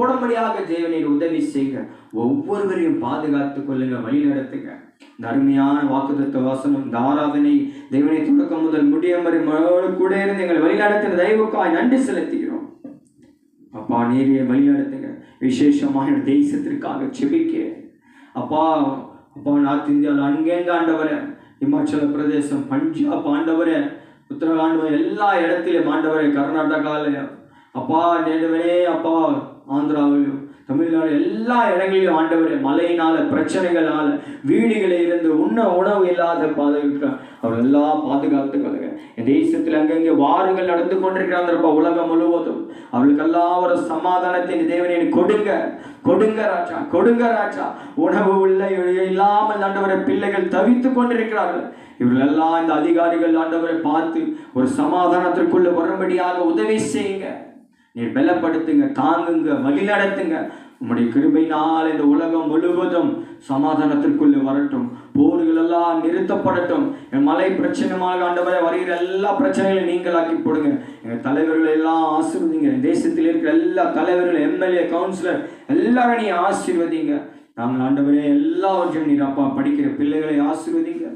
போடும்படியாக தேவனை உதவி செய்க. ஒவ்வொருவரையும் பாதுகாத்துக் கொள்ளுங்க வழி நடத்துங்க. இந்த அருமையான வாக்குத்தத்த வாசனம் இந்த ஆராதனை தேவனை தொடக்கம் முதல் முடியும் வரை கூட இருந்து எங்களை வழிநடத்தின தெய்வக்காய் நன்றி செலுத்துகிறோம். அப்பா நீரிய வழி நடத்துங்க. விசேஷமாக என் தேசத்திற்காக செபிக்க. அப்பா அப்பா நார்த் இந்தியாவில் அங்கேங்க ஆண்டவரே இமாச்சல பிரதேசம் பஞ்சாப் ஆண்டவரே உத்தரகாண்ட் எல்லா இடத்திலும் ஆண்டவரே கர்நாடகாவில் அப்பா நேடுவனே அப்பா ஆந்திராவிலும் தமிழ்நாடு எல்லா இடங்களிலும் ஆண்டவரே மழையினால பிரச்சனைகளால வீடுகளில் இருந்து உண்ண உணவு இல்லாத பாதுகாக்க அவர் எல்லாம் பாதுகாத்து கொள்ளுங்க. என் தேசத்தில் அங்கங்கே வாருங்கள் நடந்து கொண்டிருக்கிறாங்க உலகம் முழுவதும். அவளுக்கெல்லாம் ஒரு சமாதானத்தின் தேவனை கொடுங்க. கொடுங்க ராஜா கொடுங்க ராஜா. உணவு உள்ள இல்லாமல் ஆண்டவரை பிள்ளைகள் தவித்துக் கொண்டிருக்கிறார்கள். இவர்கள் எல்லாம் இந்த அதிகாரிகள் ஆண்டவரை பார்த்து ஒரு சமாதானத்திற்குள்ள வரும்படியாக உதவி செய்யுங்க. நீர் பலப்படுத்துங்க தாங்குங்க வழி நடத்துங்க உம்முடைய கிருபையினால் இந்த உலகம் முழுவதும் சமாதானத்திற்குள்ளே வரட்டும். போர்கள் எல்லாம் நிறுத்தப்படட்டும். என் மலை பிரச்சனைமாக ஆண்டவரை வருகிற எல்லா பிரச்சனைகளையும் நீங்களாக்கி போடுங்க. எங்கள் தலைவர்களை எல்லாம் ஆசீர்வதிங்க. தேசத்தில் இருக்கிற எல்லா தலைவர்கள் எம்எல்ஏ கவுன்சிலர் எல்லாரும் நீ ஆசீர்வதிங்க. நாங்கள் ஆண்டவரே எல்லாவற்றையும் நீர் அப்பா படிக்கிற பிள்ளைகளை ஆசீர்வதிங்க.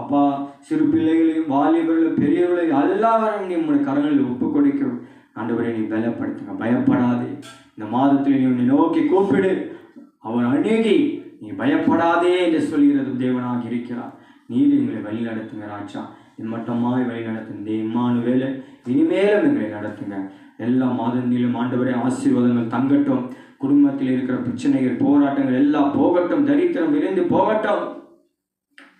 அப்பா சிறு பிள்ளைகளையும் வாலிபர்களையும் பெரியவர்களையும் எல்லாரும் நீ உங்களுடைய கரங்களில் ஒப்பு கொடுக்கிறோம் ஆண்டவரை நீ பலப்படுத்துங்க. பயப்படாதே. இந்த மாதத்தில் நீ உன்னை நோக்கி கூப்பிடு. அவர் அணுகி நீ பயப்படாதே என்று சொல்கிறது தேவனாக இருக்கிறார். நீர் எங்களை வழி நடத்துங்க ராஜா. இம்மட்டமாய் வழி நடத்துங்க. இம்மானுவேல இனிமேலும் எங்களை நடத்துங்க. எல்லா மாதங்களிலும் ஆண்டவரே ஆசீர்வாதங்கள் தங்கட்டும். குடும்பத்தில் இருக்கிற பிரச்சனைகள் போராட்டங்கள் எல்லாம் போகட்டும். தரித்திரம் விரைந்து போகட்டும்.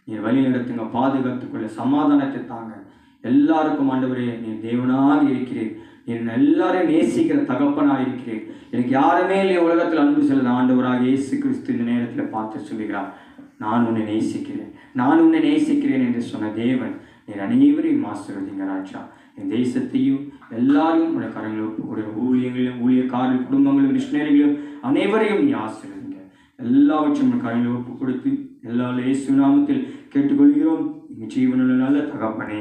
நீர் வழி நடத்துங்க. பாதுகாத்துக்கொள்ள சமாதானத்தை தாங்க. எல்லாருக்கும் ஆண்டவரே நீர் தேவனாக இருக்கிறேன் என் எல்லாரையும் நேசிக்கிற தகப்பனாக இருக்கிறேன் எனக்கு யாருமே இல்லை உலகத்தில் அன்பு செல்ல ஆண்டவராக இயேசு கிறிஸ்து இந்த நேரத்தில் பார்த்து சொல்லுகிறார் நான் உன்னை நேசிக்கிறேன் நான் உன்னை நேசிக்கிறேன் என்று சொன்ன தேவன் என் அனைவரையும் ஆசிர்வதிங்க ராஜா. என் தேசத்தையும் எல்லாரையும் உடைய கரங்களும் உடைய ஊழியங்களையும் ஊழியக்காரர்கள் குடும்பங்களும் மிஷினரிகளும் அனைவரையும் நீ ஆசிர்வதிங்க. எல்லாவற்றையும் உன் கரங்களை ஒப்பு கொடுத்து எல்லா இயேசு நாமத்தில் கேட்டுக்கொள்கிறோம். ஜீவனில் நல்ல தகப்பனே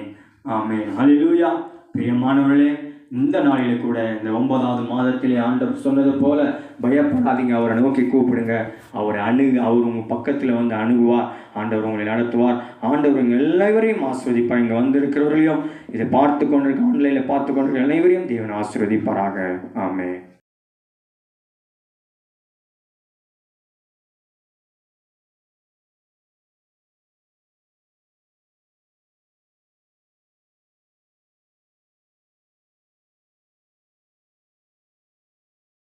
ஆமே ஹalleluya. பிரியமானவர்களே இந்த நாளில் கூட இந்த ஒன்பதாவது மாதத்திலே ஆண்டவர் சொன்னது போல பயப்படாதீங்க. அவரை நோக்கி கூப்பிடுங்க. அவரை அணுகு அவர் உங்கள் பக்கத்தில் வந்து அணுகுவார் ஆண்டவர் உங்களை நடத்துவார். ஆண்டவர் எல்லாவரையும் ஆஸ்வதிப்பார் இங்கே வந்திருக்கிறவர்களையும் இதை பார்த்து கொண்டிருக்க ஆன்லைனில் பார்த்து கொண்டிருக்க அனைவரையும் தேவன் ஆஸ்வதிப்பாராக ஆமே